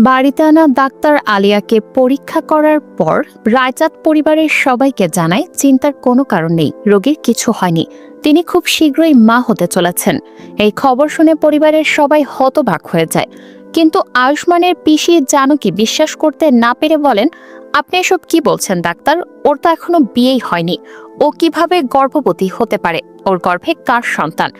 বাড়িতে আনা ডাক্তার আলিয়াকে পরীক্ষা করার পর রায়চাঁদ পরিবারের সবাইকে জানায় চিন্তার কোনো কারণ নেই, রোগীর কিছু হয়নি। তিনি খুব শীঘ্রই মা হতে চলেছেন। এই খবর শুনে পরিবারের সবাই হতবাক হয়ে যায়। কিন্তু আয়ুষ্মানের পিসি জানকি বিশ্বাস করতে না পেরে বলেন, আপনি এসব কি বলছেন ডাক্তার? ওর তো এখনও বিয়েই হয়নি। ও কীভাবে গর্ভবতী হতে পারে? ওর গর্ভে কার সন্তান?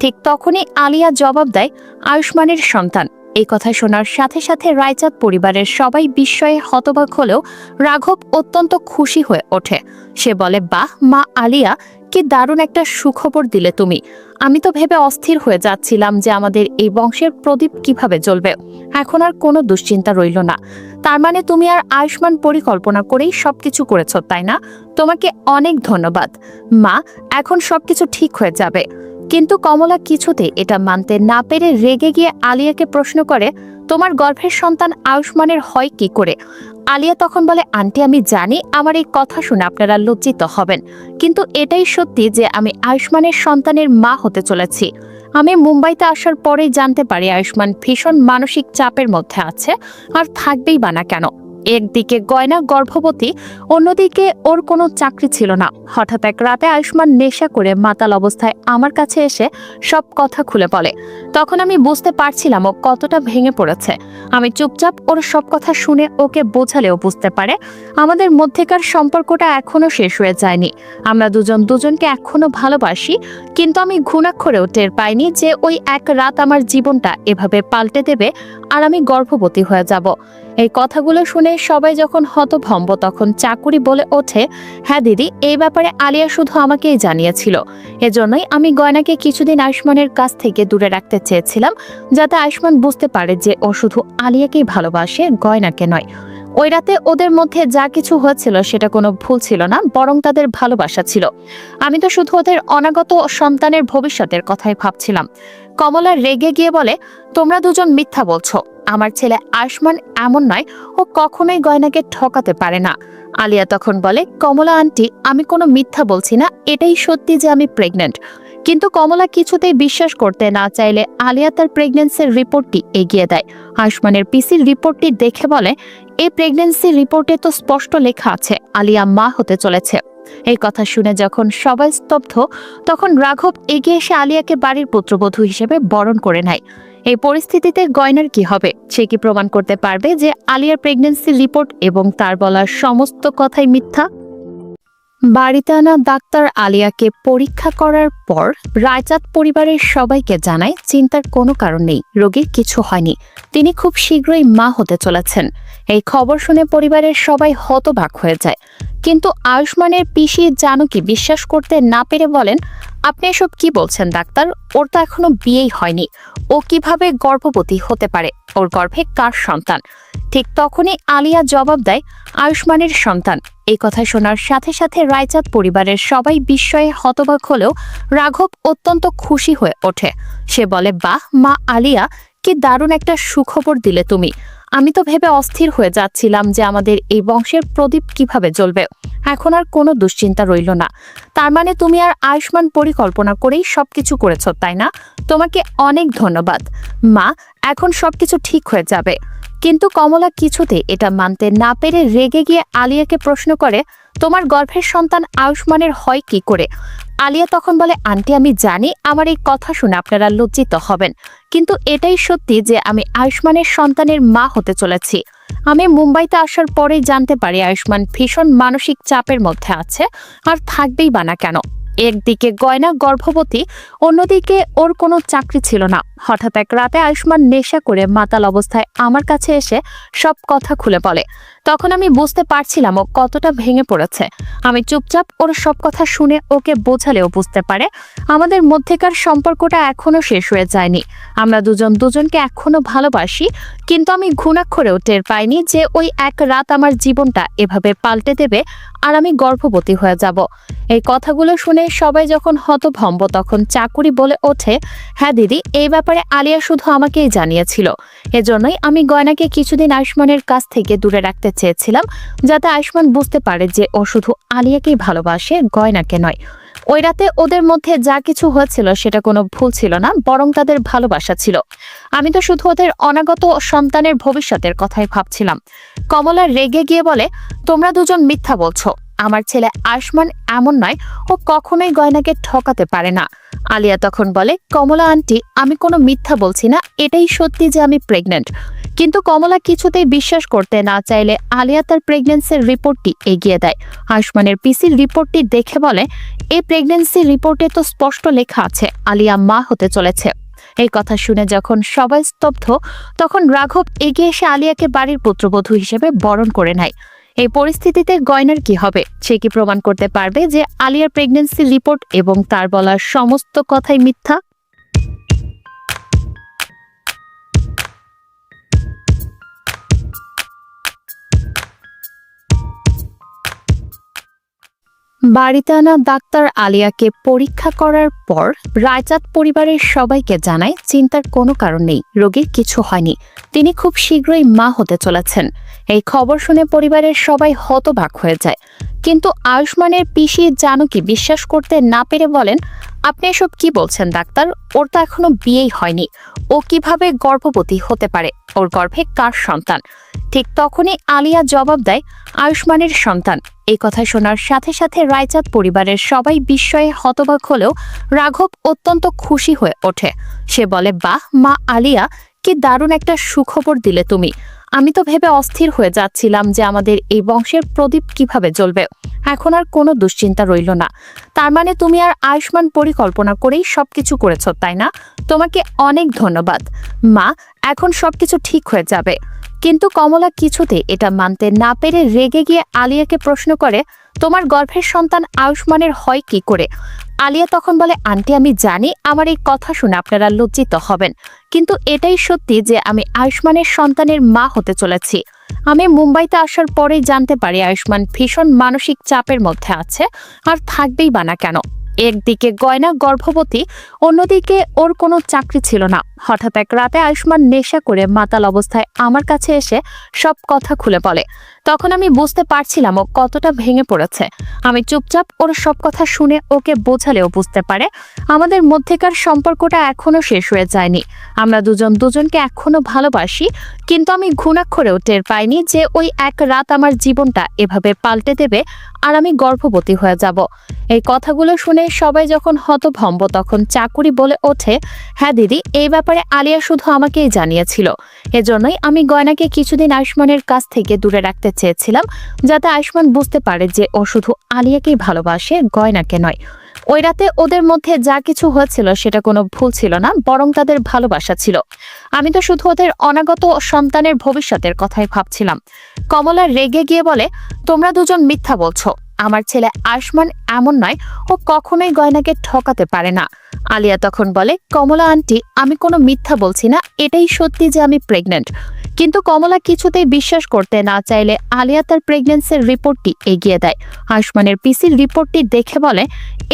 ঠিক তখনই আলিয়া জবাব দেয়, আয়ুষ্মানের সন্তান। এই কথা শোনার সাথে সাথে রায়চাঁদ পরিবারের সবাই বিস্ময়ে হতবাক হলেও রাঘব অত্যন্ত খুশি হয়ে ওঠে। সে বলে, বাহ, মা আলিয়া, কি দারুণ একটা সুখবর দিলে তুমি। আমি তো ভেবে অস্থির হয়ে যাচ্ছিলাম যে আমাদের এই বংশের প্রদীপ কীভাবে জ্বলবে। এখন আর কোনো দুশ্চিন্তা রইল না। তার মানে তুমি আর আয়ুষ্মান পরিকল্পনা করেই সবকিছু করেছ, তাই না? তোমাকে অনেক ধন্যবাদ। মা, এখন সবকিছু ঠিক হয়ে যাবে। কিন্তু কমলা কিছুতে এটা মানতে না পেরে রেগে গিয়ে আলিয়াকে প্রশ্ন করে, তোমার গর্ভের সন্তান আয়ুষ্মানের হয় কি করে? আলিয়া তখন বলে, আন্টি, আমি জানি আমার এই কথা শুনে আপনারা লজ্জিত হবেন, কিন্তু এটাই সত্যি যে আমি আয়ুষ্মানের সন্তানের মা হতে চলেছি। আমি মুম্বাইতে আসার পরেই জানতে পারি আয়ুষ্মান ভীষণ মানসিক চাপের মধ্যে আছে, আর থাকবেই বা না কেন। একদিকে গয়না, গর্ভবতী, অন্যদিকে ওর কোনো চাকরি ছিল না। হঠাৎ এক রাতে আয়ুষ্মান নেশা করে মাতাল অবস্থায় আমার কাছে এসে সব কথা খুলে বলে। তখন আমি বুঝতে পারছিলাম ও কতটা ভেঙে পড়েছে। আমি চুপচাপ ওর সব কথা শুনে ওকে বোঝালেও বুঝতে পারে আমাদের মধ্যেকার সম্পর্কটা এখনও শেষ হয়ে যায়নি। আমরা দুজন দুজনকে এখনও ভালোবাসি, কিন্তু আমি ঘুণাক্ষরেও টের পাইনি যে ওই এক রাত আমার জীবনটা এভাবে পাল্টে দেবে আর আমি গর্ভবতী হয়ে যাব। এই কথাগুলো শুনে সবাই যখন হতভম্ব, তখন চাকুরি বলে ওঠে হ্যাঁ দিদি, এই ব্যাপারে আলিয়া শুধু আমাকেই জানিয়েছিল। এজন্যই আমি গয়নাকে কিছুদিন আয়ুষ্মানের কাছ থেকে দূরে রাখতে চেয়েছিলাম, যাতে আয়ুষ্মান বুঝতে পারে যে ও শুধু আলিয়াকেই ভালোবাসে, গয়নাকে নয়। ওই রাতে ওদের মধ্যে যা কিছু হয়েছিল সেটা কোনো ভুল ছিল না, বরং তাদের ভালোবাসা ছিল। আমি তো শুধু ওদের অনাগত সন্তানের ভবিষ্যতের কথাই ভাবছিলাম। কমলা রেগে গিয়ে বলে, তোমরা দুজন মিথ্যা বলছো। আমার ছেলে আয়ুষ্মান এমন নয়, ও কখনোই গয়নাকে ঠকাতে পারে না। আলিয়া তখন বলে, কমলা আন্টি, আমি কোনো মিথ্যা বলছি না, এটাই সত্যি যে আমি প্রেগনেন্ট কিন্তু কমলা কিছুতেই বিশ্বাস করতে না চাইলে আলিয়া তার প্রেগনেন্সির রিপোর্টটি এগিয়ে দেয়। আয়ুষ্মানের পিসির রিপোর্টটি দেখে বলে এই প্রেগনেন্সি রিপোর্টে তো স্পষ্ট লেখা আছে, আলিয়া মা হতে চলেছে। এই কথা শুনে যখন সবাই স্তব্ধ, তখন রাঘব এগিয়ে এসে আলিয়াকে বাড়ির পুত্রবধূ হিসেবে বরণ করে নেয়। এই পরিস্থিতিতে গয়নার কি হবে? সে কি প্রমাণ করতে পারবে যে আলিয়ার প্রেগনেন্সি রিপোর্ট এবং তার বলা সমস্ত কথাই মিথ্যা? বাড়িতে আনা ডাক্তার আলিয়াকে পরীক্ষা করার পর রায়চাঁদ পরিবারের সবাইকে জানায় চিন্তার কোনো কারণ নেই, রোগীর কিছু হয়নি। তিনি খুব শীঘ্রই মা হতে চলেছেন। এই খবর শুনে পরিবারের সবাই হতবাক হয়ে যায়। কিন্তু আয়ুষ্মানের পিসি জানুকি বিশ্বাস করতে না পেরে বলেন আপনি এসব কি বলছেন, ডাক্তার? ওর তো এখনও বিয়েই হয়নি। ও কীভাবে গর্ভবতী হতে পারে? ওর গর্ভে কার সন্তান? ঠিক তখনই আলিয়া জবাব দেয়, আয়ুষ্মানের সন্তান। এই কথা শোনার সাথে সাথে রায়চাঁদ পরিবারের সবাই বিস্ময়ে হতবাক হলেও রাঘব অত্যন্ত খুশি হয়ে ওঠে। সে বলে, বাহ, মা আলিয়া, কি দারুণ একটা সুখবর দিলে তুমি। আমি তো ভেবে অস্থির হয়ে যাচ্ছিলাম যে আমাদের এই বংশের প্রদীপ কীভাবে জ্বলবে। এখন আর কোনো দুশ্চিন্তা রইল না। তার মানে তুমি আর আয়ুষ্মান পরিকল্পনা করেই সবকিছু করেছ, তাই না? তোমাকে অনেক ধন্যবাদ। মা, এখন সবকিছু ঠিক হয়ে যাবে। কিন্তু কমলা কিছুতে এটা মানতে না পেরে রেগে গিয়ে আলিয়াকে প্রশ্ন করে, তোমার গর্ভের সন্তান আয়ুষ্মানের হয় কি করে? আলিয়া তখন বলে, আন্টি, আমি জানি আমার এই কথা শুনে আপনারা লজ্জিত হবেন, কিন্তু এটাই সত্যি যে আমি আয়ুষ্মানের সন্তানের মা হতে চলেছি। আমি মুম্বাইতে আসার পরেই জানতে পারি আয়ুষ্মান ভীষণ মানসিক চাপের মধ্যে আছে আর থাকবেই বা না কেন। একদিকে গয়না গর্ভবতী, অন্যদিকে ওর কোনো চাকরি ছিল না। হঠাৎ এক রাতে আয়ুষ্মান নেশা করে মাতাল অবস্থায় আমার কাছে এসে সব কথা খুলে বলে তখন আমি বুঝতে পারছিলাম ও কতটা ভেঙে পড়েছে। আমি চুপচাপ ওর সব কথা শুনে ওকে বোঝালেও বুঝতে পারে, আমাদের মধ্যেকার সম্পর্কটা এখনও শেষ হয়ে যায়নি। আমরা দুজন দুজনকে এখনও ভালোবাসি, কিন্তু আমি ঘুণাক্ষরেও টের পাইনি যে ওই এক রাত আমার জীবনটা এভাবে পাল্টে দেবে আর আমি গর্ভবতী হয়ে যাব। এই কথাগুলো শুনে সবাই যখন হতভম্ব তখন চাকুরি বলে ওঠে হ্যাঁ দিদি, এই ব্যাপারে আলিয়া শুধু আমাকেই জানিয়েছিল। এজন্যই আমি গয়নাকে কিছুদিন আয়ুষ্মানের কাছ থেকে দূরে রাখতে চেয়েছিলাম যাতে আয়ুষ্মান বুঝতে পারে যে ও শুধু আলিয়াকেই ভালোবাসে, গয়নাকে নয়। ওই রাতে ওদের মধ্যে যা কিছু হয়েছিল সেটা কোনো ভুল ছিল না, বরং তাদের ভালোবাসা ছিল। আমি তো শুধু ওদের অনাগত সন্তানের ভবিষ্যতের কথাই ভাবছিলাম। কমলা রেগে গিয়ে বলে, তোমরা দুজন মিথ্যা বলছো। আমার ছেলে আয়ুষ্মান এমন নয়, ও কখনোই গয়নাকে ঠকাতে পারে না। আলিয়া তখন বলে, কমলা আন্টি, আমি কোনো মিথ্যা বলছি না, এটাই সত্যি যে আমি প্রেগনেন্ট কিন্তু কমলা কিছুতেই বিশ্বাস করতে না চাইলে আলিয়া তার প্রেগনেন্সির রিপোর্টটি এগিয়ে দেয়। আয়ুষ্মানের পিসির রিপোর্টটি দেখে বলে, এই প্রেগনেন্সি রিপোর্টে তো স্পষ্ট লেখা আছে, আলিয়া মা হতে চলেছে। এই কথা শুনে যখন সবাই স্তব্ধ, তখন রাঘব এগিয়ে এসে আলিয়াকে বাড়ির পুত্রবধূ হিসেবে বরণ করে নেয়। এই পরিস্থিতিতে গয়নার কি হবে? সে কি প্রমাণ করতে পারবে যে আলিয়ার প্রেগনেন্সি রিপোর্ট এবং তার বলা সমস্ত কথাই মিথ্যা? বাড়িতে আনা ডাক্তার আলিয়াকে পরীক্ষা করার পর রায়চাঁদ পরিবারের সবাইকে জানায় চিন্তার কোনো কারণ নেই, রোগীর কিছু হয়নি। তিনি খুব শীঘ্রই মা হতে চলেছেন। এই খবর শুনে পরিবারের সবাই হতবাক হয়ে যায়। কিন্তু আয়ুষ্মানের পিসি জানুকি বিশ্বাস করতে না পেরে বলেন আপনি এসব কি বলছেন, ডাক্তার? ওর তো এখনও বিয়েই হয়নি। ও কীভাবে গর্ভবতী হতে পারে? ওর গর্ভে কার সন্তান? ঠিক তখনই আলিয়া জবাব দেয়, আয়ুষ্মানের সন্তান। এই কথা শোনার সাথে সাথে রায়চাঁদ পরিবারের সবাই বিস্ময়ে হতবাক হলেও রাঘব অত্যন্ত খুশি হয়ে ওঠে। সে বলে, বাহ, মা আলিয়া কি দারুণ একটা সুখবর দিলে তুমি। আমি তো ভেবে অস্থির হয়ে যাচ্ছিলাম যে আমাদের এই বংশের প্রদীপ কীভাবে জ্বলবে। এখন আর কোনো দুশ্চিন্তা রইল না। তার মানে তুমি আর আয়ুষ্মান পরিকল্পনা করেই সবকিছু করেছ, তাই না? তোমাকে অনেক ধন্যবাদ। মা, এখন সবকিছু ঠিক হয়ে যাবে। কিন্তু কমলা কিছুতে এটা মানতে না পেরে রেগে গিয়ে আলিয়াকে প্রশ্ন করে, তোমার গর্ভের সন্তান আয়ুষ্মানের হয় কি করে? আলিয়া তখন বলে, আন্টি, আমি জানি আমার এই কথা শুনে আপনারা লজ্জিত হবেন, কিন্তু এটাই সত্যি যে আমি আয়ুষ্মানের সন্তানের মা হতে চলেছি। আমি মুম্বাইতে আসার পরেই জানতে পারি আয়ুষ্মান ভীষণ মানসিক চাপের মধ্যে আছে আর থাকবেই বা না কেন। একদিকে গয়না গর্ভবতী, অন্যদিকে ওর কোনো চাকরি ছিল না। হঠাৎ এক রাতে আয়ুষ্মান নেশা করে মাতাল অবস্থায় আমার কাছে এসে সব কথা খুলে বলে তখন আমি বুঝতে পারছিলাম ও কতটা ভেঙে পড়েছে। আমি চুপচাপ ওর সব কথা শুনে ওকে বোঝালেও বুঝতে পারে, আমাদের মধ্যেকার সম্পর্কটা এখনও শেষ হয়ে যায়নি। আমরা দুজন দুজনকে এখনও ভালোবাসি, কিন্তু আমি ঘুণাক্ষরেও টের পাইনি যে ওই এক রাত আমার জীবনটা এভাবে পাল্টে দেবে আর আমি গর্ভবতী হয়ে যাব। এই কথাগুলো শুনে সবাই যখন হতভম্ব তখন চাকুরি বলে ওঠে হ্যাঁ দিদি, এই ব্যাপারে আলিয়া শুধু আমাকেই জানিয়েছিল। এজন্যই আমি গয়নাকে কিছুদিন আয়ুষ্মানের কাছ থেকে দূরে রাখতে চেয়েছিলাম যাতে আয়ুষ্মান বুঝতে পারে যে ও শুধু আলিয়াকেই ভালোবাসে, গয়নাকে নয়। ওই রাতে ওদের মধ্যে যা কিছু হয়েছিল সেটা কোনো ভুল ছিল না, বরং তাদের ভালোবাসা ছিল। আমি তো শুধু ওদের অনাগত সন্তানের ভবিষ্যতের কথাই ভাবছিলাম। কমলা রেগে গিয়ে বলে, তোমরা দুজন মিথ্যা বলছো। আমার ছেলে আয়ুষ্মান এমন নয়, ও কখনোই গয়নাকে ঠকাতে পারে না। আলিয়া তখন বলে, কমলা আন্টি, আমি কোনো মিথ্যা বলছি না, এটাই সত্যি যে আমি প্রেগনেন্ট কিন্তু কমলা কিছুতেই বিশ্বাস করতে না চাইলে আলিয়া তার প্রেগনেন্সির রিপোর্টটি এগিয়ে দেয়। আয়ুষ্মানের পিসির রিপোর্টটি দেখে বলে,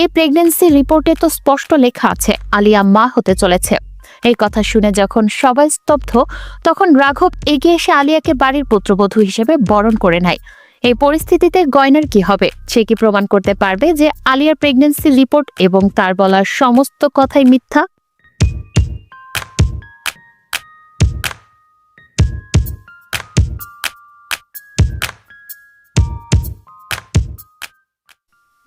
এই প্রেগনেন্সি রিপোর্টে তো স্পষ্ট লেখা আছে, আলিয়া মা হতে চলেছে। এই কথা শুনে যখন সবাই স্তব্ধ, তখন রাঘব এগিয়ে এসে আলিয়াকে বাড়ির পুত্রবধূ হিসেবে বরণ করে নেয়। এই পরিস্থিতিতে গয়নার কি হবে? সে কি প্রমাণ করতে পারবে যে আলিয়ার প্রেগনেন্সি রিপোর্ট এবং তার বলা সমস্ত কথাই মিথ্যা?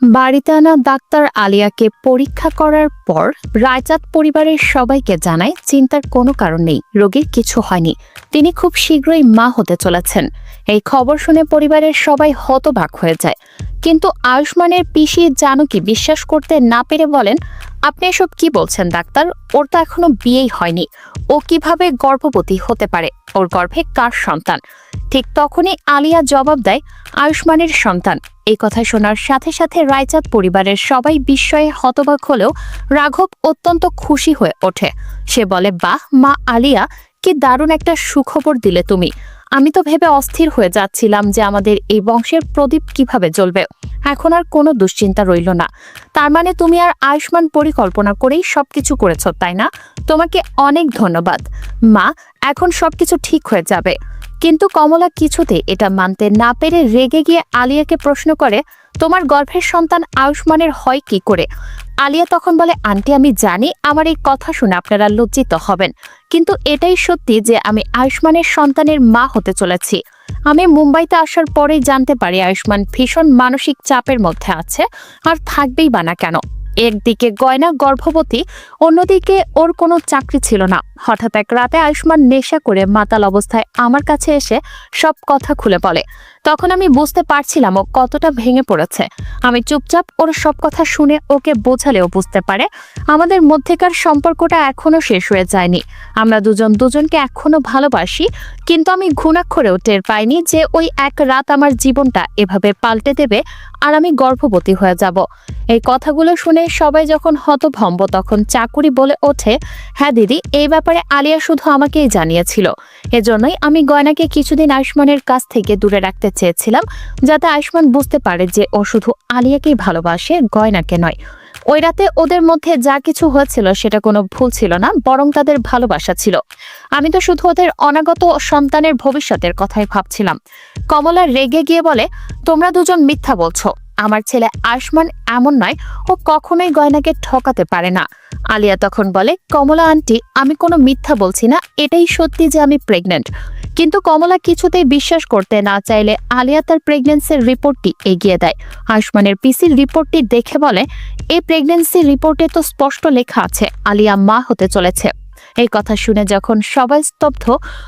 বাড়িতে আনা ডাক্তার আলিয়াকে পরীক্ষা করার পর রায়চাঁদ পরিবারের সবাইকে জানায়, চিন্তার কোনো কারণ নেই, রোগীর কিছু হয়নি। তিনি খুব শীঘ্রই মা হতে চলেছেন। এই খবর শুনে পরিবারের সবাই হতবাক হয়ে যায়। কিন্তু আয়ুষ্মানের পিসি জানুকি বিশ্বাস করতে না পেরে বলেন, আপনি এসব কি বলছেন, ডাক্তার? ওর তো এখনও বিয়েই হয়নি। ও কীভাবে গর্ভবতী হতে পারে? ওর গর্ভে কার সন্তান? ঠিক তখনই আলিয়া জবাব দেয়, আয়ুষ্মানের সন্তান। এই কথা শোনার সাথে সাথে রায়চাঁদ পরিবারের সবাই বিস্ময়ে হতবাক হলেও রাঘব অত্যন্ত খুশি হয়ে ওঠে। সে বলে, বাহ, মা আলিয়া কি দারুণ একটা সুখবর দিলে তুমি। আমি তো ভেবে অস্থির হয়ে যাচ্ছিলাম যে আমাদের এই বংশের প্রদীপ কীভাবে জ্বলবে। এখন আর কোনো দুশ্চিন্তা রইল না। তার মানে তুমি আর আয়ুষ্মান পরিকল্পনা করেই সবকিছু করেছ, তাই না? তোমাকে অনেক ধন্যবাদ। মা, এখন সবকিছু ঠিক হয়ে যাবে। কিন্তু কমলা কিছুতে এটা মানতে না পেরে রেগে গিয়ে আলিয়াকে প্রশ্ন করে, তোমার গর্ভের সন্তান আয়ুষ্মানের হয় কি করে? আলিয়া তখন বলে, আন্টি, আমি জানি আমার এই কথা শুনে আপনারা লজ্জিত হবেন, কিন্তু এটাই সত্যি যে আমি আয়ুষ্মানের সন্তানের মা হতে চলেছি। আমি মুম্বাইতে আসার পরেই জানতে পারি আয়ুষ্মান ভীষণ মানসিক চাপের মধ্যে আছে আর থাকবেই বা না কেন। একদিকে গয়না গর্ভবতী, অন্যদিকে ওর কোনো চাকরি ছিল না। হঠাৎ এক রাতে আয়ুষ্মান নেশা করে মাতাল অবস্থায় আমার কাছে এসে সব কথা খুলে বলে। তখন আমি বুঝতে পারছিলাম ও কতটা ভেঙে পড়েছে। আমি চুপচাপ ওর সব কথা শুনে ওকে বোঝালেও বুঝতে পারে আমাদের মধ্যেকার সম্পর্কটা এখনও শেষ হয়ে যায়নি। আমরা দুজন দুজনকে এখনও ভালোবাসি, কিন্তু আমি ঘুণাক্ষরেও টের পাইনি যে ওই এক রাত আমার জীবনটা এভাবে পাল্টে দেবে আর আমি গর্ভবতী হয়ে যাব। এই কথাগুলো শুনে সবাই যখন হতভম্ব তখন চাকুরি বলে ওঠে হ্যাঁ দিদি, এই ব্যাপারে আলিয়া শুধু আমাকেই জানিয়েছিল। এজন্যই আমি গয়নাকে কিছুদিন আয়ুষ্মানের কাছ থেকে দূরে রাখতে চেয়েছিলাম, যাতে আয়ুষ্মান বুঝতে পারে যে ও শুধু আলিয়াকেই ভালোবাসে, গয়নাকে নয়। ওই রাতে ওদের মধ্যে যা কিছু হয়েছিল সেটা কোনো ভুল ছিল না, বরং তাদের ভালোবাসা ছিল। আমি তো শুধু ওদের অনাগত সন্তানের ভবিষ্যতের কথাই ভাবছিলাম। কমলা রেগে গিয়ে বলে, তোমরা দুজন মিথ্যা বলছো। আমার ছেলে আয়ুষ্মান এমন নয়, ও কখনোই গয়নাকে ঠকাতে পারে না। আলিয়া তখন বলে, কমলা আন্টি, আমি কোনো মিথ্যা বলছি না, এটাই সত্যি যে আমি প্রেগনেন্ট কিন্তু কমলা কিছুতেই বিশ্বাস করতে না চাইলে আলিয়া তার প্রেগনেন্সির রিপোর্টটি এগিয়ে দেয়। আয়ুষ্মানের পিসির রিপোর্টটি দেখে বলে এই প্রেগনেন্সি রিপোর্টে তো স্পষ্ট লেখা আছে, আলিয়া মা হতে চলেছে। এই কথা শুনে যখন সবাই স্তব্ধ,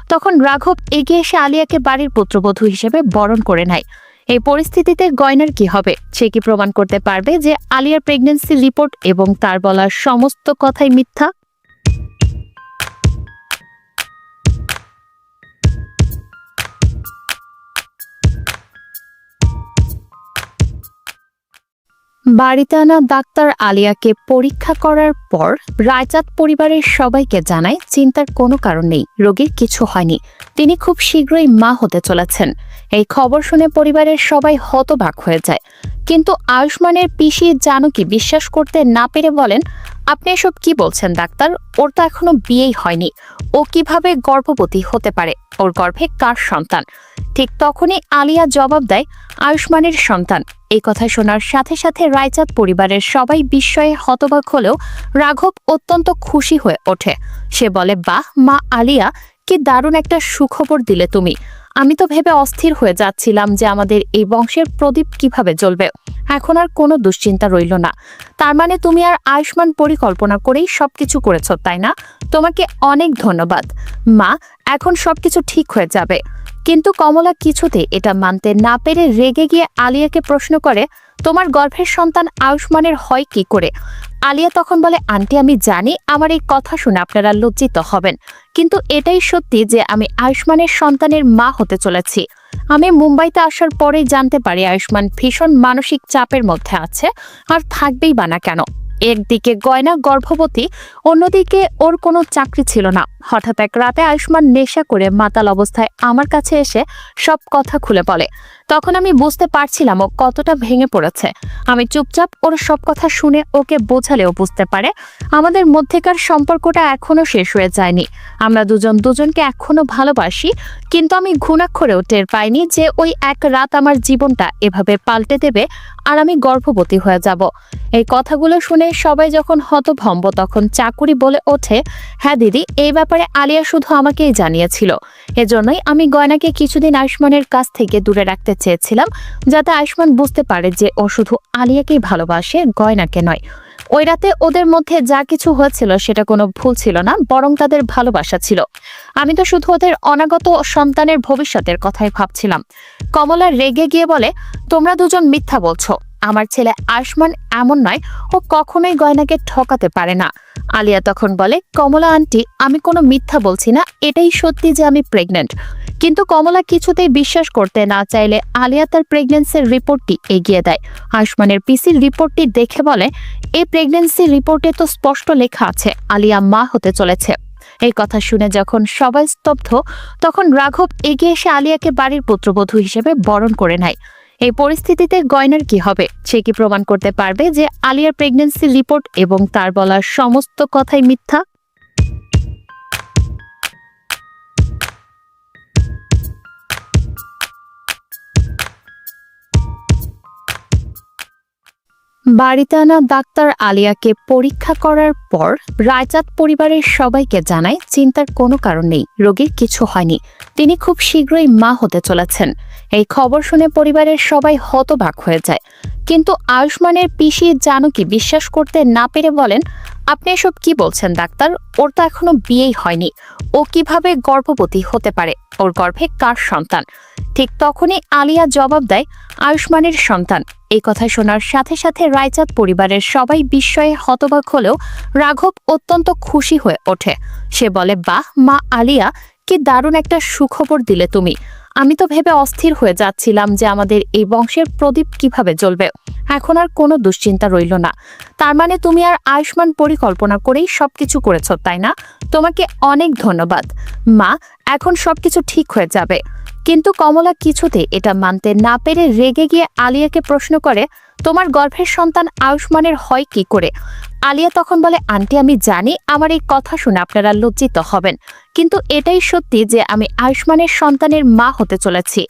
তখন রাঘব এগিয়ে এসে আলিয়াকে বাড়ির পুত্রবধূ হিসেবে বরণ করে নেয়। এই পরিস্থিতিতে গয়নার কি হবে? সে কি প্রমাণ করতে পারবে যে আলিয়ার প্রেগনেন্সি রিপোর্ট এবং তার বলার সমস্ত কথাই মিথ্যা? বাড়িতে আনা ডাক্তার আলিয়াকে পরীক্ষা করার পর রায়চাঁদ পরিবারের সবাইকে জানায় চিন্তার কোনো কারণ নেই, রোগীর কিছু হয়নি। তিনি খুব শীঘ্রই মা হতে চলেছেন। এই খবর শুনে পরিবারের সবাই হতবাক হয়ে যায়। কিন্তু আয়ুষ্মানের পিসি জানকি বিশ্বাস করতে না পেরে বলেন, আপনি এসব কি বলছেন, ডাক্তার? ওর তো এখনও বিয়েই হয়নি। ও কীভাবে গর্ভবতী হতে পারে? ওর গর্ভে কার সন্তান? ঠিক তখনই আলিয়া জবাব দেয়, আয়ুষ্মানের সন্তান। এই কথা শোনার সাথে সাথে রায়চাঁদ পরিবারের সবাই বিস্ময়ে হতবাক হলেও রাঘব অত্যন্ত খুশি হয়ে ওঠে। সে বলে, বাহ, মা আলিয়া, কি দারুণ একটা সুখবর দিলে তুমি। আমি তো ভেবে অস্থির হয়ে যাচ্ছিলাম যে আমাদের এই বংশের প্রদীপ কীভাবে জ্বলবে। এখন আর কোনো দুশ্চিন্তা রইল না। তার মানে তুমি আর আয়ুষ্মান পরিকল্পনা করেই সবকিছু করেছ, তাই না? তোমাকে অনেক ধন্যবাদ। মা, এখন সবকিছু ঠিক হয়ে যাবে। কিন্তু কমলা কিছুতে এটা মানতে না পেরে রেগে গিয়ে আলিয়াকে প্রশ্ন করে, তোমার গর্ভের সন্তান আয়ুষ্মানের হয় কি করে? আলিয়া তখন বলে, আন্টি, আমি জানি, আমার এই কথা শুনে আপনারা লজ্জিত হবেন। কিন্তু এটাই সত্যি যে আমি আয়ুষ্মানের সন্তানের মা হতে চলেছি। আমি মুম্বাইতে আসার পরেই জানতে পারি আয়ুষ্মান ভীষণ মানসিক চাপের মধ্যে আছে, আর থাকবেই বা না কেন। একদিকে গয়না, গর্ভবতী, অন্যদিকে ওর কোনো চাকরি ছিল না। হঠাৎ এক রাতে আয়ুষ্মান নেশা করে মাতাল অবস্থায় আমার কাছে এসে সব কথা খুলে বলে। তখন আমি বুঝতে পারছিলাম ও কতটা ভেঙে পড়েছে। আমি চুপচাপ ওর সব কথা শুনে ওকে বোঝালেও বুঝতে পারে। আমাদের মধ্যেকার সম্পর্কটা এখনও শেষ হয়ে যায়নি। আমরা দুজন দুজনকে এখনও ভালোবাসি, কিন্তু আমি ঘুণাক্ষরেও টের পাইনি যে ওই এক রাত আমার জীবনটা এভাবে পাল্টে দেবে আর আমি গর্ভবতী হয়ে যাব। এই কথাগুলো শুনে সবাই যখন হতভম্ব তখন চাকুরি বলে ওঠে হ্যাঁ দিদি, এই ব্যাপারে আলিয়া শুধু আমাকেই জানিয়েছিল। এজন্যই আমি গয়নাকে কিছুদিন আয়ুষ্মানের কাছ থেকে দূরে রাখতে চেয়েছিলাম যাতে আয়ুষ্মান বুঝতে পারে যে ও শুধু আলিয়াকেই ভালোবাসে, গয়নাকে নয়। ওই রাতে ওদের মধ্যে যা কিছু হয়েছিল সেটা কোনো ভুল ছিল না, বরং তাদের ভালোবাসা ছিল। আমি তো শুধু ওদের অনাগত সন্তানের ভবিষ্যতের কথাই ভাবছিলাম। কমলা রেগে গিয়ে বলে, তোমরা দুজন মিথ্যা বলছো। আমার ছেলে আয়ুষ্মান এমন নয়, ও কখনোই গয়নাকে ঠকাতে পারে না। আলিয়া তখন বলে, কমলা আন্টি, আমি কোনো মিথ্যা বলছি না, এটাই সত্যি যে আমি প্রেগনেন্ট কিন্তু কমলা কিছুতেই বিশ্বাস করতে না চাইলে আলিয়া তার প্রেগনেন্সির রিপোর্টটি এগিয়ে দেয়। আয়ুষ্মানের পিসির রিপোর্টটি দেখে বলে, এই প্রেগনেন্সি রিপোর্টে তো স্পষ্ট লেখা আছে, আলিয়া মা হতে চলেছে। এই কথা শুনে যখন সবাই স্তব্ধ, তখন রাঘব এগিয়ে এসে আলিয়াকে বাড়ির পুত্রবধূ হিসেবে বরণ করে নেয়। এই পরিস্থিতিতে গয়নার কি হবে? সে কি প্রমাণ করতে পারবে যে আলিয়ার প্রেগনেন্সি রিপোর্ট এবং তার বলা সমস্ত কথাই মিথ্যা? বাড়িতে আনা ডাক্তার আলিয়াকে পরীক্ষা করার পর রায়চাঁদ পরিবারের সবাইকে জানায় চিন্তার কোনো কারণ নেই, রোগীর কিছু হয়নি। তিনি খুব শীঘ্রই মা হতে চলেছেন। এই খবর শুনে পরিবারের সবাই হতবাক হয়ে যায়। কিন্তু আয়ুষ্মানের পিসি জানকি বিশ্বাস করতে না পেরে বলেন, আপনি এসব কি বলছেন, ডাক্তার? ওর তো এখনও বিয়েই হয়নি। ও কীভাবে গর্ভবতী হতে পারে? ওর গর্ভে কার সন্তান? ঠিক তখনই আলিয়া জবাব দেয়, আয়ুষ্মানের সন্তান। এই কথা শোনার সাথে সাথে রায়চাঁদ পরিবারের সবাই বিস্ময়ে হতবাক হলেও রাঘব অত্যন্ত খুশি হয়ে ওঠে। সে বলে, বাহ, মা আলিয়া, কি দারুণ একটা সুখবর দিলে তুমি। আমি তো ভেবে অস্থির হয়ে যাচ্ছিলাম যে আমাদের এই বংশের প্রদীপ কীভাবে জ্বলবে। এখন আর কোনো দুশ্চিন্তা রইল না। তার মানে তুমি আর আয়ুষ্মান পরিকল্পনা করেই সবকিছু করেছ, তাই না? তোমাকে অনেক ধন্যবাদ। মা, এখন সবকিছু ঠিক হয়ে যাবে। কিন্তু কমলা কিছুতে এটা মানতে না পেরে রেগে গিয়ে আলিয়াকে প্রশ্ন করে, তোমার গর্ভের সন্তান আয়ুষ্মানের হয় কি করে? আলিয়া তখন বলে, আন্টি, আমি জানি, আমার এই কথা শুনে আপনারা লজ্জিত হবেন। কিন্তু এটাই সত্যি যে আমি আয়ুষ্মানের সন্তানের মা হতে চলেছি।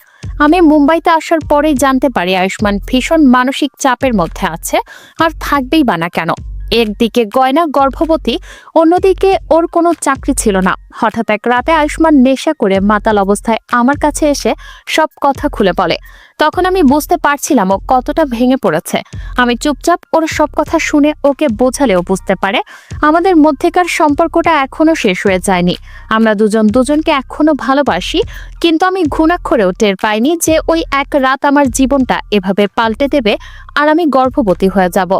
আমি মুম্বাইতে আসার পরেই জানতে পারি আয়ুষ্মান ভীষণ মানসিক চাপের মধ্যে আছে, আর থাকবেই বা না কেন। একদিকে গয়না, গর্ভবতী, অন্যদিকে ওর কোনো চাকরি ছিল না। হঠাৎ এক রাতে আয়ুষ্মান নেশা করে মাতাল অবস্থায় আমার কাছে এসে সব কথা খুলে বলে। তখন আমি বুঝতে পারছিলাম ও কতটা ভেঙে পড়েছে। আমি চুপচাপ ওর সব কথা শুনে ওকে বোঝালেও বুঝতে পারে। আমাদের মধ্যেকার সম্পর্কটা এখনও শেষ হয়ে যায়নি। আমরা দুজন দুজনকে এখনও ভালোবাসি, কিন্তু আমি ঘুণাক্ষরেও টের পাইনি যে ওই এক রাত আমার জীবনটা এভাবে পাল্টে দেবে আর আমি গর্ভবতী হয়ে যাব।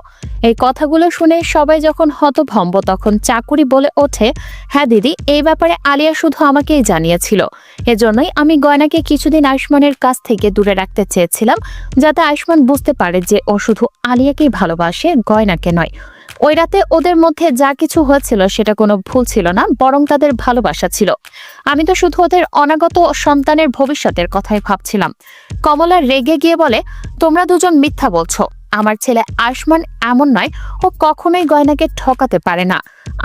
এই কথাগুলো শুনে সবাই যখন হতভম্ব তখন চাকুরি বলে ওঠে হ্যাঁ দিদি, এই ব্যাপারে আলিয়া শুধু আমাকেই জানিয়েছিল। এজন্যই আমি গয়নাকে কিছুদিন আয়ুষ্মানের কাছ থেকে দূরে রাখতে চেয়েছিলাম যাতে আয়ুষ্মান বুঝতে পারে যে ও শুধু আলিয়াকেই ভালোবাসে, গয়নাকে নয়। ওই রাতে ওদের মধ্যে যা কিছু হয়েছিল সেটা কোনো ভুল ছিল না, বরং তাদের ভালোবাসা ছিল। আমি তো শুধু ওদের অনাগত সন্তানের ভবিষ্যতের কথাই ভাবছিলাম। কমলা রেগে গিয়ে বলে, তোমরা দুজন মিথ্যা বলছো। আমার ছেলে আয়ুষ্মান এমন নয়, ও কখনোই গয়নাকে ঠকাতে পারে না।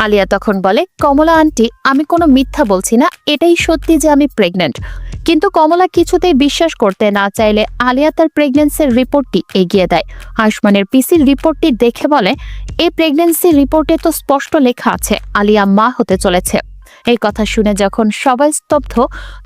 আলিয়া তখন বলে, কমলা আন্টি, আমি কোনো মিথ্যা বলছি না, এটাই সত্যি যে আমি প্রেগনেন্ট কিন্তু কমলা কিছুতেই বিশ্বাস করতে না চাইলে আলিয়া তার প্রেগনেন্সির রিপোর্টটি এগিয়ে দেয়। আয়ুষ্মানের পিসির রিপোর্টটি দেখে বলে, এই প্রেগনেন্সি রিপোর্টে তো স্পষ্ট লেখা আছে, আলিয়া মা হতে চলেছে। এই কথা শুনে যখন সবাই স্তব্ধ,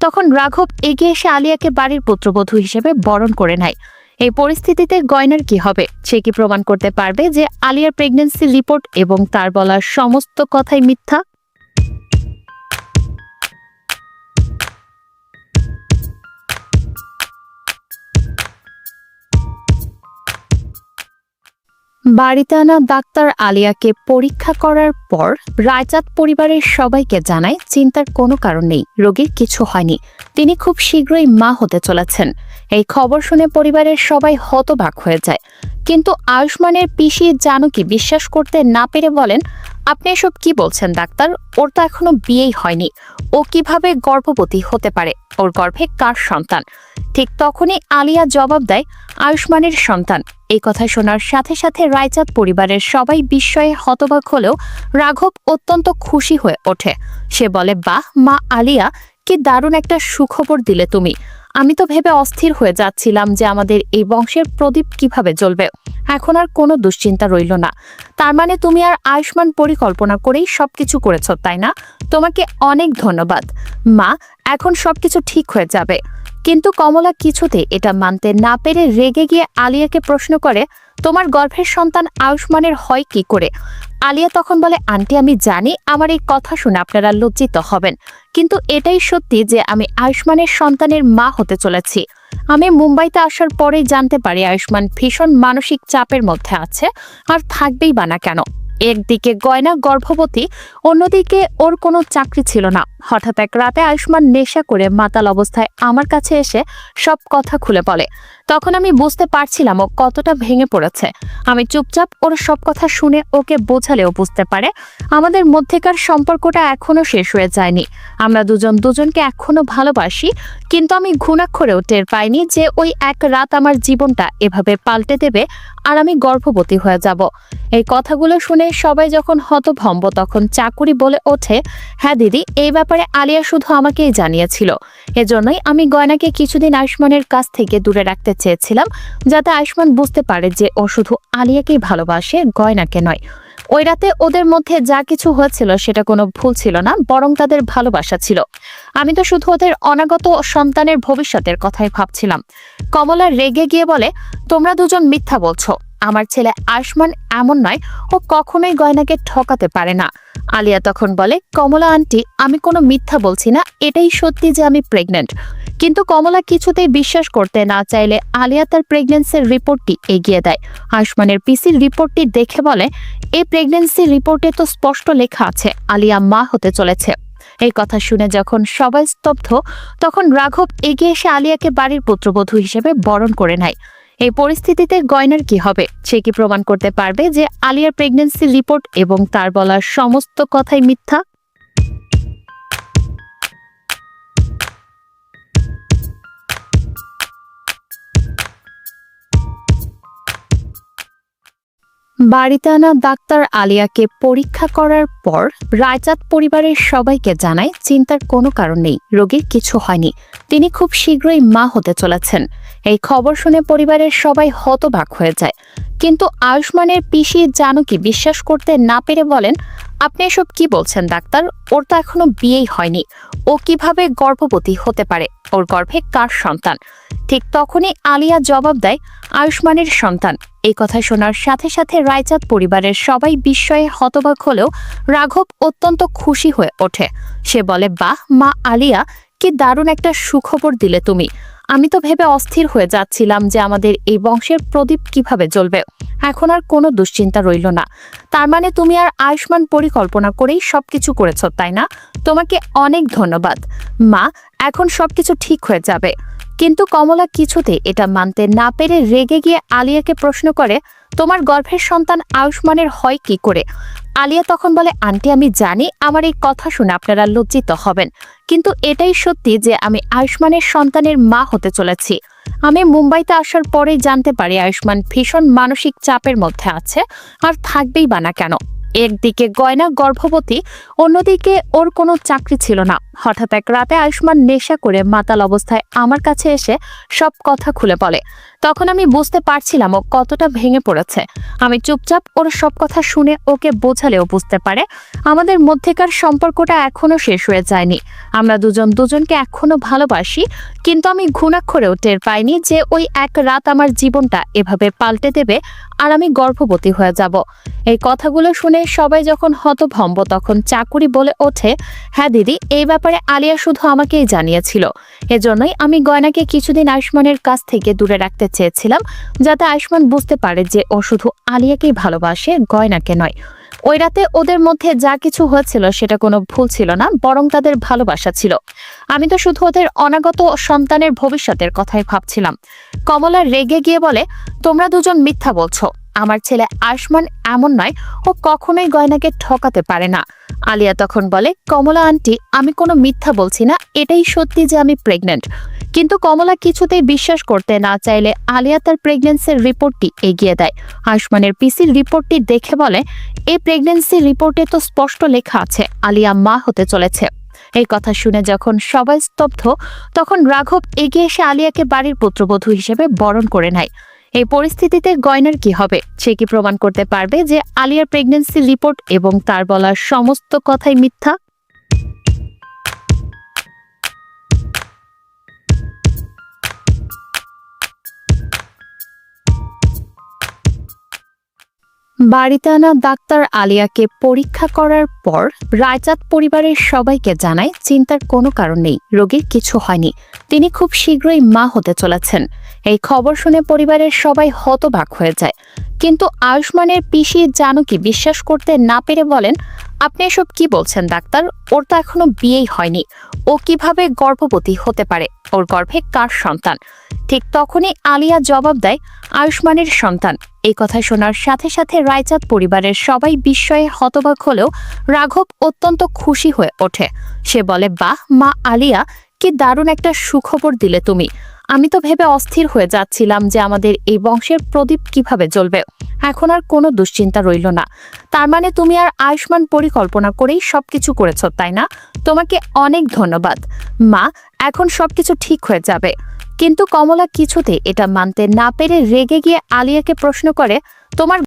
তখন রাঘব এগিয়ে এসে আলিয়াকে বাড়ির পুত্রবধূ হিসেবে বরণ করে নেয়। এই পরিস্থিতিতে গয়নার কি হবে? সে কি প্রমাণ করতে পারবে যে আলিয়ার প্রেগনেন্সি রিপোর্ট এবং তার বলা সমস্ত কথাই মিথ্যা? বাড়িতে আনা ডাক্তার আলিয়াকে পরীক্ষা করার পর রায়চাঁদ পরিবারের সবাইকে জানায় চিন্তার কোনো কারণ নেই, রোগীর কিছু হয়নি। তিনি খুব শীঘ্রই মা হতে চলেছেন। এই খবর শুনে পরিবারের সবাই হতবাক হয়ে যায়। কিন্তু আয়ুষ্মানের পিসি জানকি বিশ্বাস করতে না পেরে বলেন, আপনি এসব কি বলছেন, ডাক্তার? ওর তো এখনও বিয়েই হয়নি। ও কীভাবে গর্ভবতী হতে পারে? ওর গর্ভে কার সন্তান? ঠিক তখনই আলিয়া জবাব দেয়, আয়ুষ্মানের সন্তান। এই কথা শোনার সাথে সাথে রায়চাঁদ পরিবারের সবাই বিস্ময়ে হতবাক হলেও রাঘব অত্যন্ত খুশি হয়ে ওঠে। সে বলে, বাহ, মা আলিয়া, কি দারুণ একটা সুখবর দিলে তুমি। আমি তো ভেবে অস্থির হয়ে যাচ্ছিলাম যে আমাদের এই বংশের প্রদীপ কীভাবে জ্বলবে। এখন আর কোনো দুশ্চিন্তা রইল না। তার মানে তুমি আর আয়ুষ্মান পরিকল্পনা করেই সবকিছু করেছ, তাই না? তোমাকে অনেক ধন্যবাদ। মা, এখন সবকিছু ঠিক হয়ে যাবে। কিন্তু কমলা কিছুতে এটা মানতে না পেরে রেগে গিয়ে আলিয়াকে প্রশ্ন করে, তোমার গর্ভের সন্তান আয়ুষ্মানের হয় কি করে? আলিয়া তখন বলে, আন্টি, আমি জানি, আমার এই কথা শুনে আপনারা লজ্জিত হবেন। কিন্তু এটাই সত্যি যে আমি আয়ুষ্মানের সন্তানের মা হতে চলেছি। আমি মুম্বাইতে আসার পরেই জানতে পারি আয়ুষ্মান ভীষণ মানসিক চাপের মধ্যে আছে, আর থাকবেই বা না কেন। একদিকে গয়না, গর্ভবতী, অন্যদিকে ওর কোনো চাকরি ছিল না। হঠাৎ এক রাতে আয়ুষ্মান নেশা করে মাতাল অবস্থায় আমার কাছে এসে সব কথা খুলে বলে। তখন আমি বুঝতে পারছিলাম ও কতটা ভেঙে পড়েছে। আমি চুপচাপ ওর সব কথা শুনে ওকে বোঝালেও বুঝতে পারে। আমাদের মধ্যেকার সম্পর্কটা এখনও শেষ হয়ে যায়নি। আমরা দুজন দুজনকে এখনও ভালোবাসি, কিন্তু আমি ঘুণাক্ষরেও টের পাইনি যে ওই এক রাত আমার জীবনটা এভাবে পাল্টে দেবে আর আমি গর্ভবতী হয়ে যাব। এই কথাগুলো শুনে সবাই যখন হতভম্ব তখন চাকুরি বলে ওঠে হ্যাঁ দিদি, এই ব্যাপারে আলিয়া শুধু আমাকেই জানিয়েছিল। এজন্যই আমি গয়নাকে কিছুদিন আয়ুষ্মানের কাছ থেকে দূরে রাখতে চেয়েছিলাম যাতে আয়ুষ্মান বুঝতে পারে যে ও শুধু আলিয়াকেই ভালোবাসে, গয়নাকে নয়। ওই রাতে ওদের মধ্যে যা কিছু হয়েছিল সেটা কোনো ভুল ছিল না, বরং তাদের ভালোবাসা ছিল। আমি তো শুধু ওদের অনাগত সন্তানের ভবিষ্যতের কথাই ভাবছিলাম। কমলা রেগে গিয়ে বলে, তোমরা দুজন মিথ্যা বলছো। আমার ছেলে আয়ুষ্মান এমন নয়, ও কখনোই গয়নাকে ঠকাতে পারে না। আলিয়া তখন বলে, কমলা আন্টি, আমি কোনো মিথ্যা বলছি না, এটাই সত্যি যে আমি প্রেগনেন্ট কিন্তু কমলা কিছুতেই বিশ্বাস করতে না চাইলে আলিয়া তার প্রেগনেন্সির রিপোর্টটি এগিয়ে দেয়। আয়ুষ্মানের পিসির রিপোর্টটি দেখে বলে, এই প্রেগনেন্সি রিপোর্টে তো স্পষ্ট লেখা আছে, আলিয়া মা হতে চলেছে। এই কথা শুনে যখন সবাই স্তব্ধ, তখন রাঘব এগিয়ে এসে আলিয়াকে বাড়ির পুত্রবধূ হিসেবে বরণ করে নেয়। এই পরিস্থিতিতে গয়নার কি হবে? সে কি প্রমাণ করতে পারবে যে আলিয়ার প্রেগনেন্সি রিপোর্ট এবং তার বলা সমস্ত কথাই মিথ্যা? বাড়িতে আনা ডাক্তার আলিয়াকে পরীক্ষা করার পর রায়চাঁদ পরিবারের সবাইকে জানায় চিন্তার কোনো কারণ নেই, রোগীর কিছু হয়নি। তিনি খুব শীঘ্রই মা হতে চলেছেন। এই খবর শুনে পরিবারের সবাই হতবাক হয়ে যায়। কিন্তু আয়ুষ্মানের পিসি জানুকি বিশ্বাস করতে না পেরে বলেন, আপনি এসব কি বলছেন ডাক্তার? ওর তো এখনও বিয়েই হয়নি। ও কীভাবে গর্ভবতী হতে পারে? ওর গর্ভে কার সন্তান? ঠিক তখনই আলিয়া জবাব দেয়, আয়ুষ্মানের সন্তান। এই কথা শোনার সাথে সাথে রায়চাঁদ পরিবারের সবাই বিস্ময়ে হতবাক হলেও রাঘব অত্যন্ত খুশি হয়ে ওঠে। সে বলে, বাহ, মা আলিয়া, কি দারুণ একটা সুখবর দিলে তুমি। আমি তো ভেবে অস্থির হয়ে যাচ্ছিলাম যে আমাদের এই বংশের প্রদীপ কীভাবে জ্বলবে। এখন আর কোনো দুশ্চিন্তা রইল না। তার মানে তুমি আর আয়ুষ্মান পরিকল্পনা করেই সবকিছু করেছ, তাই না? তোমাকে অনেক ধন্যবাদ। মা, এখন সবকিছু ঠিক হয়ে যাবে। কিন্তু কমলা কিছুতে এটা মানতে না পেরে রেগে গিয়ে আলিয়াকে প্রশ্ন করে, তোমার গর্ভের সন্তান আয়ুষ্মানের হয় কি করে? আলিয়া তখন বলে, আন্টি, আমি জানি আমার এই কথা শুনে আপনারা লজ্জিত হবেন, কিন্তু এটাই সত্যি যে আমি আয়ুষ্মানের সন্তানের মা হতে চলেছি। আমি মুম্বাইতে আসার পরে জানতে পারি আয়ুষ্মান ভীষণ মানসিক চাপের মধ্যে আছে আর থাকবেই বা না কেন। একদিকে গয়না গর্ভবতী, অন্যদিকে ওর কোনো চাকরি ছিল না। হঠাৎ এক রাতে আয়ুষ্মান নেশা করে মাতাল অবস্থায় আমার কাছে এসে সব কথা খুলে বলে। তখন আমি বুঝতে পারছিলাম ও কতটা ভেঙে পড়েছে। আমি চুপচাপ ওর সব কথা শুনে ওকে বোঝালেও বুঝতে পারে আমাদের মধ্যেকার সম্পর্কটা এখনও শেষ হয়ে যায়নি। আমরা দুজন দুজনকে এখনও ভালোবাসি, কিন্তু আমি ঘুণাক্ষরেও টের পাইনি যে ওই এক রাত আমার জীবনটা এভাবে পাল্টে দেবে আর আমি গর্ভবতী হয়ে যাব। এই কথাগুলো শুনে সবাই যখন হতভম্ব তখন চাকুরি বলে ওঠে হ্যাঁ দিদি, এই ব্যাপারে আলিয়া শুধু আমাকেই জানিয়েছিল। এজন্যই আমি গয়নাকে কিছুদিন আয়ুষ্মানের কাছ থেকে দূরে রাখতে চেয়েছিলাম, যাতে আয়ুষ্মান বুঝতে পারে যে ও শুধু আলিয়াকেই ভালোবাসে, গয়নাকে নয়। ওই রাতে ওদের মধ্যে যা কিছু হয়েছিল সেটা কোনো ভুল ছিল না, বরং তাদের ভালোবাসা ছিল। আমি তো শুধু ওদের অনাগত সন্তানের ভবিষ্যতের কথাই ভাবছিলাম। কমলা রেগে গিয়ে বলে, তোমরা দুজন মিথ্যা বলছো। আমার ছেলে আয়ুষ্মান এমন নয় ও কখনোই গয়নাকে ঠকাতে পারে না। আলিয়া তখন বলে, কমলা আন্টি, আমি কোনো মিথ্যা বলছি না, এটাই সত্যি যে আমি প্রেগনেন্ট কিন্তু কমলা কিছুতেই বিশ্বাস করতে না চাইলে আলিয়া তার প্রেগনেন্সির রিপোর্টটি এগিয়ে দেয়। আয়ুষ্মানের পিসির রিপোর্টটি দেখে বলে এই প্রেগনেন্সি রিপোর্টে তো স্পষ্ট লেখা আছে, আলিয়া মা হতে চলেছে। এই কথা শুনে যখন সবাই স্তব্ধ, তখন রাঘব এগিয়ে এসে আলিয়াকে বাড়ির পুত্রবধূ হিসেবে বরণ করে নেয়। এই পরিস্থিতিতে গয়নার কি হবে? সে কি প্রমাণ করতে পারবে যে আলিয়ার প্রেগনেন্সি রিপোর্ট এবং তার বলা সমস্ত কথাই মিথ্যা? বাড়িতে আনা ডাক্তার আলিয়াকে পরীক্ষা করার পর রায়চাঁদ পরিবারের সবাইকে জানায়, চিন্তার কোনো কারণ নেই, রোগীর কিছু হয়নি। তিনি খুব শীঘ্রই মা হতে চলেছেন। এই খবর শুনে পরিবারের সবাই হতবাক হয়ে যায়। কিন্তু আয়ুষ্মানের পিসি জানুকি বিশ্বাস করতে না পেরে বলেন, আপনি এসব কি বলছেন, ডাক্তার? ওর তো এখনও বিয়েই হয়নি। ও কীভাবে গর্ভবতী হতে পারে? ওর গর্ভে কার সন্তান? ঠিক তখনই আলিয়া জবাব দেয়, আয়ুষ্মানের সন্তান। এই কথা শোনার সাথে সাথে রায়চাঁদ পরিবারের সবাই বিস্ময়ে হতবাক হলেও রাঘব অত্যন্ত খুশি হয়ে ওঠে। সে বলে, বাহ, মা আলিয়া, কি দারুণ একটা সুখবর দিলে তুমি। আমি তো ভেবে অস্থির হয়ে যাচ্ছিলাম যে আমাদের এই বংশের প্রদীপ কীভাবে জ্বলবে। এখন আর কোনো দুশ্চিন্তা রইল না। তার মানে তুমি আর আয়ুষ্মান পরিকল্পনা করেই সবকিছু করেছ, তাই না? তোমাকে অনেক ধন্যবাদ। মা, এখন সবকিছু ঠিক হয়ে যাবে। কিন্তু কমলা কিছুতে এটা মানতে না পেরে রেগে গিয়ে আলিয়াকে প্রশ্ন করে, তোমার